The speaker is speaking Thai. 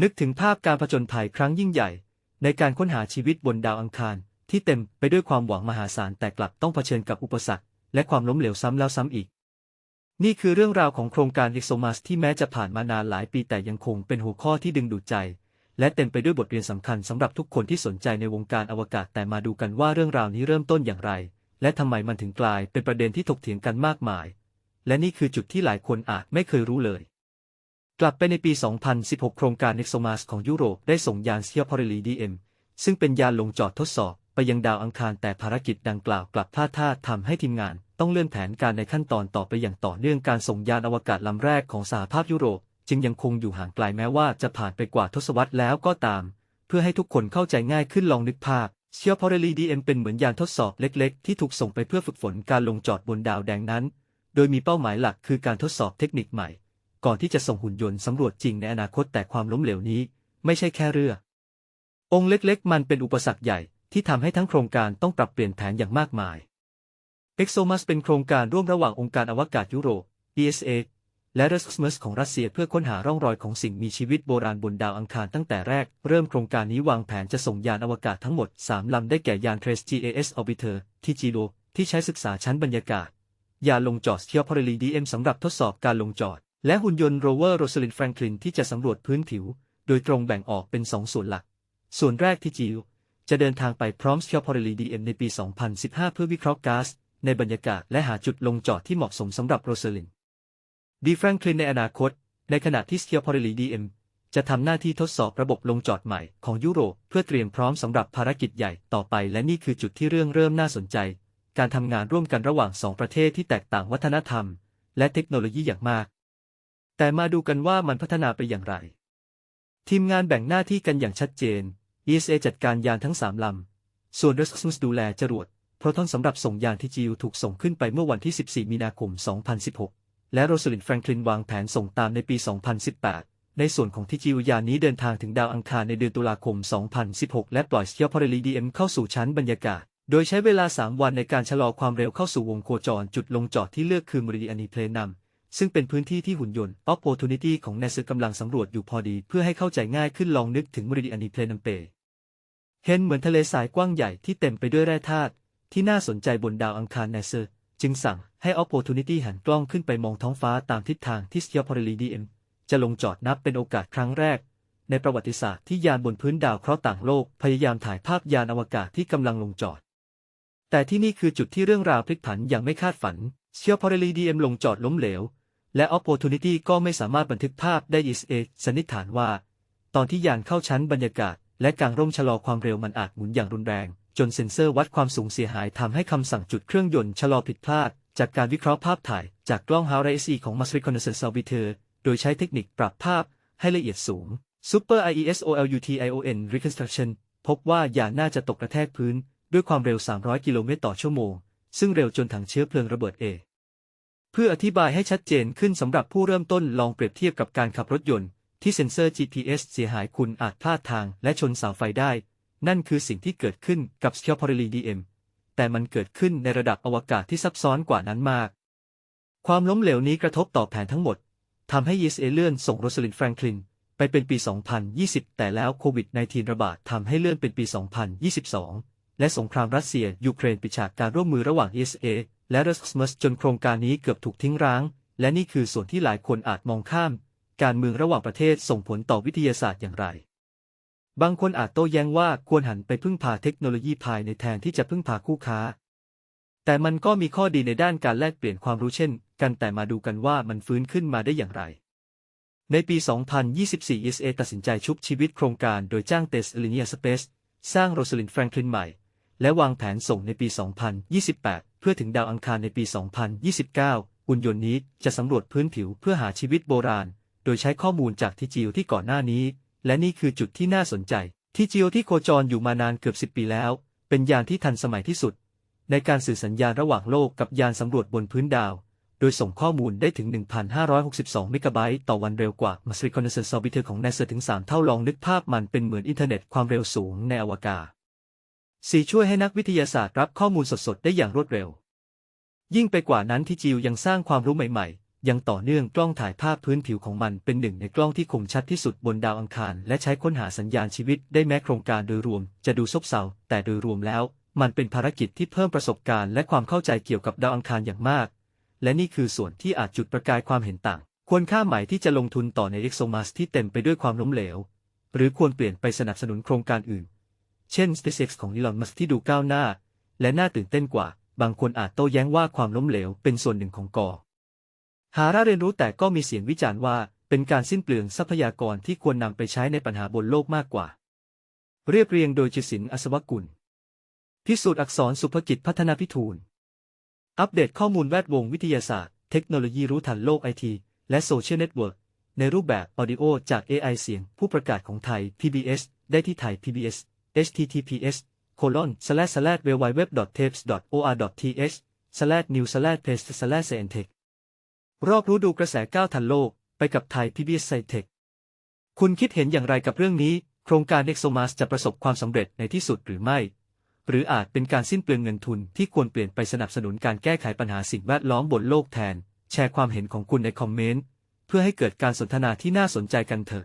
นึกถึงภาพการผจญภัยครั้งยิ่งใหญ่ ในการค้นหาชีวิตบนดาวอังคาร ที่เต็มไปด้วยความหวังมหาศาลแต่กลับต้องเผชิญกับอุปสรรค และความล้มเหลวซ้ำแล้วซ้ำอีก นี่คือเรื่องราวของโครงการ ExoMars ที่แม้จะผ่านมานานหลายปีแต่ยังคงเป็นหัวข้อที่ดึงดูดใจ และเต็มไปด้วยบทเรียนสำคัญสำหรับทุกคนที่สนใจในวงการอวกาศแต่มาดูกันว่าเรื่องราวนี้เริ่มต้นอย่างไร และทำไมมันถึงกลายเป็นประเด็นที่ถกเถียงกันมากมาย และนี่คือจุดที่หลายคนอาจไม่เคยรู้เลย กลับไปในปี 2016 โครงการ ExoMars ของยุโรปได้ส่งยาน s ีย p o r e l i DM ซึ่งเป็นยานลงจอดทดสอบ ไปยังดาวอังคารแต่ภารกิจดังกล่าวกลับพลาดท่าทำให้ทีมงาน ต้องเลื่อนแผนการในขั้นตอนต่อไปอย่างต่อเนื่องการส่งยานอวกาศลำแรกของสหภาพยุโรป จึงยังคงอยู่ห่างไกลแม้ว่าจะผ่านไปกว่าทศวรรษแล้วก็ตาม เพื่อให้ทุกคนเข้าใจง่ายขึ้นลองนึกภาพเชีย p o r e l i DM เป็นเหมือนยานทดสอบเล็กๆ ที่ถูกส่งไปเพื่อฝึกฝนการลงจอดบนดาวแดงนั้น โดยมีเป้าหมายหลักคือการทดสอบเทคนิคใหม่ ก่อนที่จะส่งหุ่นยนต์สำรวจจริงในอนาคตแต่ความล้มเหลวนี้ ไม่ใช่แค่เรือ องค์เล็กๆ มันเป็นอุปสรรคใหญ่ที่ทำให้ทั้งโครงการต้องปรับเปลี่ยนแผนอย่างมากมาย ExoMars เป็นโครงการร่วมระหว่างองค์การอวกาศยุโรป ESA และ Roscosmos ของรัสเซียเพื่อค้นหาร่องรอยของสิ่งมีชีวิตโบราณบนดาวอังคารตั้งแต่แรก เริ่มโครงการนี้วางแผนจะส่งยานอวกาศทั้งหมด 3 ลำได้แก่ยาน Trace GAS Orbiter ที่จีโ o ที่ใช้ศึกษาชั้นบรรยากาศ ยานลงจอด s t e e l p o r e l i DM สำหรับทดสอบการลงจอด และหุ่นยนต์ Rover Rosalind Franklin ที่จะสำรวจพื้นผิว โดยตรงแบ่งออกเป็น2ส่วนหลัก ส่วนแรกที่จีโ o จะเดินทางไปพร้อม s t e e l p o r e l i DM ในปี 2015 เพื่อวิเคราะห์ก๊าซในบรรยากาศและหาจุดลงจอดที่เหมาะสมสำหรับโรสลิน ดีแฟรงคลินในอนาคต ในขณะที่สเทียพอริลีดีเอ็มจะทำหน้าที่ทดสอบระบบลงจอดใหม่ของยุโรปเพื่อเตรียมพร้อมสำหรับภารกิจใหญ่ต่อไป และนี่คือจุดที่เรื่องเริ่มน่าสนใจ การทำงานร่วมกันระหว่างสองประเทศที่แตกต่างวัฒนธรรม และเทคโนโลยีอย่างมาก แต่มาดูกันว่ามันพัฒนาไปอย่างไร ทีมงานแบ่งหน้าที่กันอย่างชัดเจน ESA จัดการยานทั้งสามลำ ส่วน r o s c o s m o s ดูแลจรวดโปรตอนสำหรับส่งยานที่จิวถูกส่งขึ้นไปเมื่อวันที่ 14 มีนาคม 2016 และโรสลินแฟรงคลินวางแผนส่งตามในปี 2018 ในส่วนของที่จิวยานนี้เดินทางถึงดาวอังคารในเดือนตุลาคม 2016 และปล่อยสเทียพอรลีดีเอ็มเข้าสู่ชั้นบรรยากาศ โดยใช้เวลา 3 วันในการชะลอความเร็วเข้าสู่วงโคจรจุดลงจอดที่เลือกคือมริดิอานีเพลนัม ซึ่งเป็นพื้นที่ที่หุ่นยนต์ Opportunity ของเนสกำลังสำรวจอยู่พอดี เพื่อให้เข้าใจง่ายขึ้นลองนึกถึงมริดิอานีเพลนัมเป เห็นเหมือนทะเลทรายกว้างใหญ่ที่เต็มไปด้วยแร่ธาตุที่น่าสนใจบนดาวอังคารเนเซอร์จึงสั่งให้ Opportunity หันกล้องขึ้นไปมองท้องฟ้าตามทิศทางที่ s t e l p o r e l i DM จะลงจอดนับเป็นโอกาสครั้งแรก ในประวัติศาสตร์ที่ยานบนพื้นดาวเคราะห์ต่างโลกพยายามถ่ายภาพยานอวกาศที่กำลังลงจอด แต่ที่นี่คือจุดที่เรื่องราวพลิกผันอย่างไม่คาดฝัน s t e l p o r e l i DM ลงจอดล้มเหลว และ Opportunity ก็ไม่สามารถบันทึกภาพได้ ESA สันนิษฐานว่า ตอนที่ยานเข้าชั้นบรรยากาศ และกางร่มชะลอความเร็วมันอาจหมุนอย่างรุนแรง จนเซ็นเซอร์วัดความสูงเสียหายทำให้คำสั่งจุดเครื่องยนต์ชะลอผิดพลาด จากการวิเคราะห์ภาพถ่าย จากกล้อง h า r ไรซีของ m a s Reconnaissance Orbiter โดยใช้เทคนิคปรับภาพให้ละเอียดสูง Super IESOLUTION Reconstruction พบว่ายานน่าจะตกกระแทกพื้น ด้วยความเร็ว 300 กิโลเมตรต่อชั่วโมง ซึ่งเร็วจนถังเชื้อเพลิงระเบิดเอ เพื่ออธิบายให้ชัดเจนขึ้นสำหรับผู้เริ่มต้นลองเปรียบเทียบกับการขับรถยนต์ ที่เซ็นเซอร์ GPS เสียหายคุณอาจพลาดทางและชนเสาไฟได้ นั่นคือสิ่งที่เกิดขึ้นกับ s c a l p o r e l i DM แต่มันเกิดขึ้นในระดับอวกาศที่ซับซ้อนกว่านั้นมาก ความล้มเหลวนี้กระทบต่อแผนทั้งหมดทำให้ยีสเอเลื่อนส่งโรสลินแฟรงคลินไปเป็นปี 2020 แต่แล้วโควิด -19 ระบาดทำให้เลื่อนเป็นปี 2022 และสงครามรัสเซียยูเครนปิดฉากการร่วมมือระหว่าง ESA และ r o s c o s m o s จนโครงการนี้เกือบถูกทิ้งร้าง และนี่คือส่วนที่หลายคนอาจมองข้าม การเมืองระหว่างประเทศส่งผลต่อวิทยาศาสตร์อย่างไร บางคนอาจโต้แย้งว่าควรหันไปพึ่งพาเทคโนโลยีภายในแทนที่จะพึ่งพาคู่ค้า แต่มันก็มีข้อดีในด้านการแลกเปลี่ยนความรู้เช่น กันแต่มาดูกันว่ามันฟื้นขึ้นมาได้อย่างไรในปี 2024 ESA ตัดสินใจชุบชีวิตโครงการโดยจ้างเตสลิเนียสเปซสร้างโรสลินแฟรงคลินใหม่ และวางแผนส่งในปี 2028 เพื่อถึงดาวอังคารในปี 2029 หุ่นยนต์นี้จะสำรวจพื้นผิวเพื่อหาชีวิตโบราณ โดยใช้ข้อมูลจากที่จิวที่ก่อนหน้านี้ และนี่คือจุดที่น่าสนใจ ที่จิโอที่โคจรอยู่มานานเกือบ 10 ปีแล้ว เป็นยานที่ทันสมัยที่สุด ในการสื่อสัญญาณระหว่างโลกกับยานสำรวจบนพื้นดาว โดยส่งข้อมูลได้ถึง 1,562 เมกะไบต์ต่อวันเร็วกว่า m a s r i c o n n a i s s a n c e Orbiter ของ NASA ถึง 3 เท่าลองนึกภาพมันเป็นเหมือนอินเทอร์เน็ตความเร็วสูงในอวกาศ สีช่วยให้นักวิทยาศาสตร์รับข้อมูลสดๆ ได้อย่างรวดเร็ว ยิ่งไปกว่านั้นที่จิวยังสร้างความรู้ใหม่ๆ ยังต่อเนื่องกล้องถ่ายภาพพื้นผิวของมันเป็นหนึ่งในกล้องที่คมชัดที่สุดบนดาวอังคาร และใช้ค้นหาสัญญาณชีวิตได้แม้โครงการโดยรวม จะดูซบเซาแต่โดยรวมแล้ว มันเป็นภารกิจที่เพิ่มประสบการณ์และความเข้าใจเกี่ยวกับดาวอังคารอย่างมาก และนี่คือส่วนที่อาจจุดประกายความเห็นต่าง ควรค่าไหมที่จะลงทุนต่อในเอ็กโซมาสที่เต็มไปด้วยความล้มเหลว หรือควรเปลี่ยนไปสนับสนุนโครงการอื่น เช่น SpaceX ของอีลอนมัสที่ดูก้าวหน้า และน่าตื่นเต้นกว่า บางคนอาจโต้แย้งว่าความล้มเหลวเป็นส่วนหนึ่งของกอหาระเรียนรู้แต่ก็มีเสียงวิจารณ์ว่า เป็นการสิ้นเปลืองทรัพยากรที่ควรนำไปใช้ในปัญหาบนโลกมากกว่า เรียบเรียงโดยจิสินอัศวกุล พิสูจน์อักษรสุภกิจพัฒนาพิทูล อัปเดตข้อมูลแวดวงวิทยาศาสตร์ เทคโนโลยีรู้ทันโลกไอทีและโซเชียลเน็ตเวิร์กในรูปแบบออดิโอจาก AI เสียง ผู้ประกาศของไทย PBS ได้ที่ไทย PBS https colon slash slash www.tapes.or.th slash new slash paste slash e n t e c h รอบรู้ดูกระแสก้าวทันโลก ไปกับไทย PBS Sci-Tech คุณคิดเห็นอย่างไรกับเรื่องนี้ โครงการ ExoMars จะประสบความสำเร็จในที่สุดหรือไม่ หรืออาจเป็นการสิ้นเปลืองเงินทุนที่ควรเปลี่ยนไปสนับสนุนการแก้ไขปัญหาสิ่งแวดล้อมบนโลกแทน แชร์ความเห็นของคุณในคอมเมนต์ เพื่อให้เกิดการสนทนาที่น่าสนใจกันเถอะ